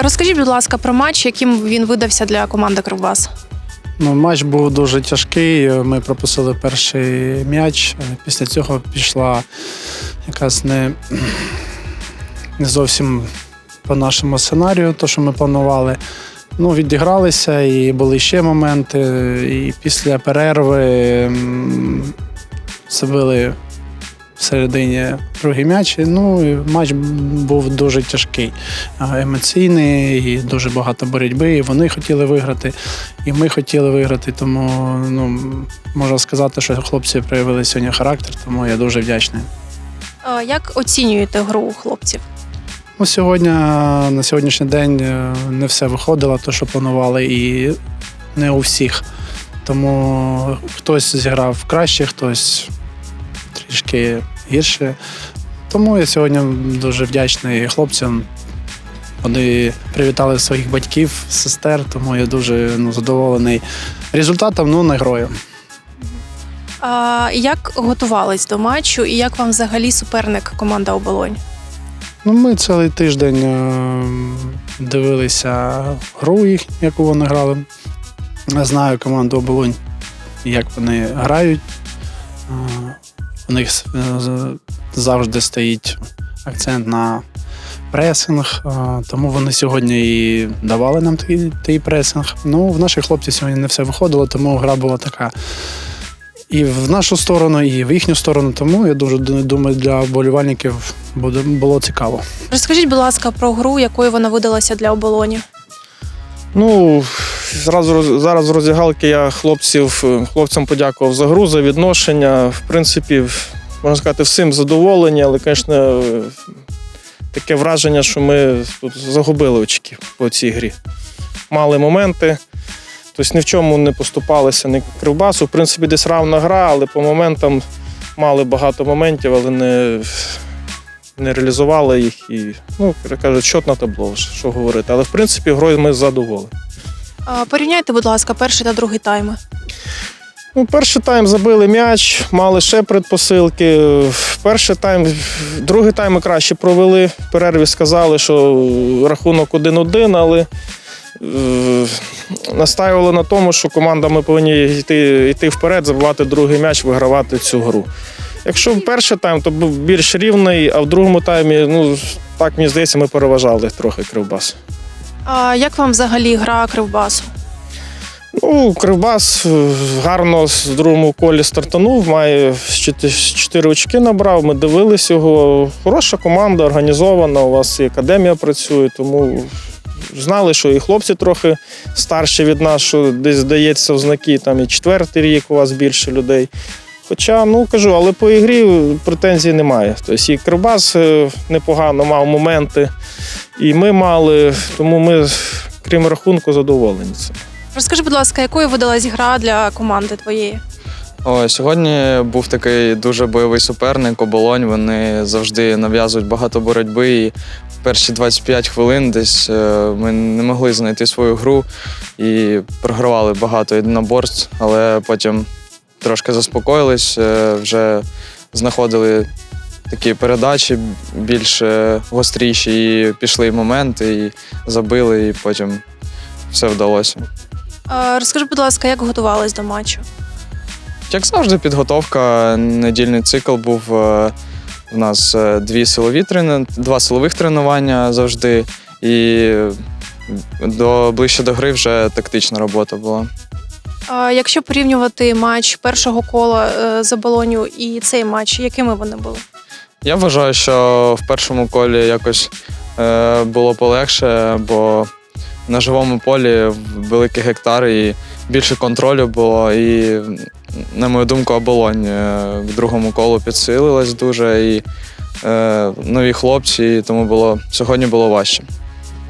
Розкажіть, будь ласка, про матч, яким він видався для команди Кривбас. Ну, матч був дуже тяжкий. Ми пропустили перший м'яч. Після цього пішла якась не, не зовсім по нашому сценарію, то, що ми планували. Ну, відігралися і були ще моменти. І після перерви забили в середині другий м'яч. Ну, і матч був дуже тяжкий, емоційний, і дуже багато боротьби. І вони хотіли виграти, і ми хотіли виграти. Тому ну, можна сказати, що хлопці проявили сьогодні характер, тому я дуже вдячний. Як оцінюєте гру хлопців? Ну, сьогодні, на сьогоднішній день е, не все виходило, те, що планували, і не у всіх. Тому хтось зіграв краще, хтось трішки гірше. Тому я сьогодні дуже вдячний хлопцям. Вони привітали своїх батьків, сестер, тому я дуже ну, задоволений результатом, ну не грою. А, як готувались до матчу і як вам взагалі суперник команда Оболонь? Ну, ми цілий тиждень е, дивилися гру їх, яку вони грали. Я знаю команду Оболонь, як вони грають. У них е, завжди стоїть акцент на пресинг, е, тому вони сьогодні і давали нам такий, такий пресинг. Ну, в наших хлопців сьогодні не все виходило, тому гра була така і в нашу сторону, і в їхню сторону. Тому я дуже думаю, для вболівальників буде, було цікаво. Розкажіть, будь ласка, про гру, якою вона видалася для оболоні. Ну, зразу зараз з роздягалки я хлопців, е, хлопцям подякував за гру, за відношення. В принципі, можна сказати, всім задоволені, але, звісно, е, таке враження, що ми тут загубили очки по цій грі. Мали моменти, тобто ні в чому не поступалися, ні кривбасу. В принципі, десь равна гра, але по моментам мали багато моментів, але не, не реалізували їх. І, ну, кажуть, щот на табло, що говорити. Але в принципі, грою ми задоволені. Порівняйте, будь ласка, перший та другий тайми. Ну, перший тайм забили м'яч, мали ще предпосилки. Перший тайм, другий тайм ми краще провели. В перерві сказали, що рахунок 1-1, але е, настаювали на тому, що команда ми повинні йти, йти вперед, забивати другий м'яч, вигравати цю гру. Якщо перший тайм, то був більш рівний, а в другому таймі, ну так мені здається, ми переважали трохи кривбас. А, як вам взагалі гра Кривбасу? Ну, Кривбас гарно в другому колі стартанув, має 4 очки набрав. Ми дивились його. Хороша команда, організована. У вас і академія працює, тому знали, що і хлопці трохи старші від нас, що десь здається в знаки, там і четвертий рік у вас більше людей. Хоча, ну кажу, але по ігрі претензій немає. Тобто і Кривбас е, непогано мав моменти, і ми мали, тому ми, крім рахунку, задоволені цим. Розкажи, будь ласка, якою видалась гра для команди твоєї? О, сьогодні був такий дуже бойовий суперник, оболонь. Вони завжди нав'язують багато боротьби. І перші 25 хвилин десь е, ми не могли знайти свою гру і програвали багато єдиноборств, але потім трошки заспокоїлись, е, вже знаходили такі передачі більш е, гостріші, і пішли моменти, і забили, і потім все вдалося. Розкажи, будь ласка, як готувались до матчу? Як завжди, підготовка, недільний цикл був. е, В нас е, дві силові трени... два силових тренування завжди, і до ближче до гри вже тактична робота була. Якщо порівнювати матч першого кола е, з оболоню і цей матч, якими вони були? Я вважаю, що в першому колі якось е, було полегше, бо на живому полі великі гектари і більше контролю було. І, на мою думку, оболонь е, в другому колу підсилилась дуже. І нові хлопці, і тому було сьогодні було важче.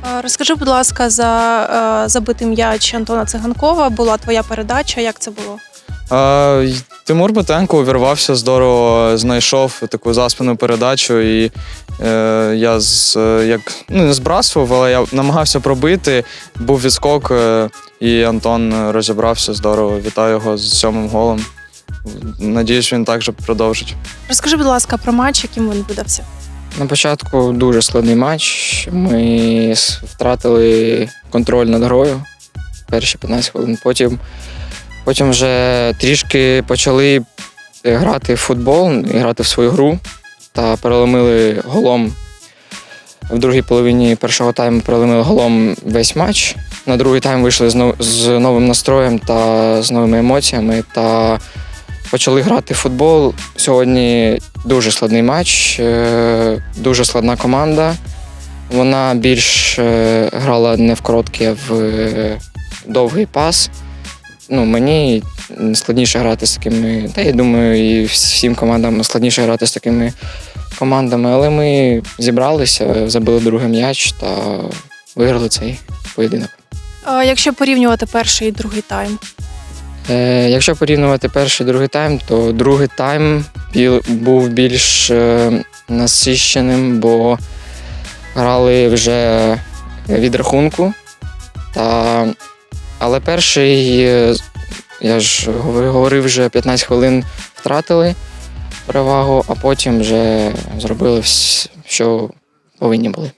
А, розкажи, будь ласка, за е, забитий м'яч Антона Циганкова. Була твоя передача. Як це було? А, Тимур Бетенко увірвався здорово, знайшов таку заспану передачу, і е, я з е, як ну не збрасував, але я намагався пробити. Був відскок, е, і Антон розібрався здорово. Вітаю його з сьомим голом. Надіюсь, він також продовжить. Розкажи, будь ласка, про матч, яким він видався. На початку дуже складний матч. Ми втратили контроль над грою перші 15 хвилин. Потім, потім вже трішки почали е, грати в футбол, грати в свою гру та переломили голом. В другій половині першого тайму переломили голом весь матч. На другий тайм вийшли з, з новим настроєм та з новими емоціями. Та почали грати в футбол. Сьогодні дуже складний матч, е, дуже складна команда. Вона більш е, грала не в короткий, а в е, довгий пас. Ну, мені складніше грати з такими, та я думаю, і всім командам складніше грати з такими командами, але ми зібралися, забили другий м'яч та виграли цей поєдинок. Е, Якщо порівнювати перший і другий тайм. Е, якщо порівнювати перший і другий тайм, то другий тайм був більш е, насищеним, бо грали вже від рахунку. Та... Але перший, е, я ж говорив, вже 15 хвилин втратили перевагу, а потім вже зробили, вс- що повинні були.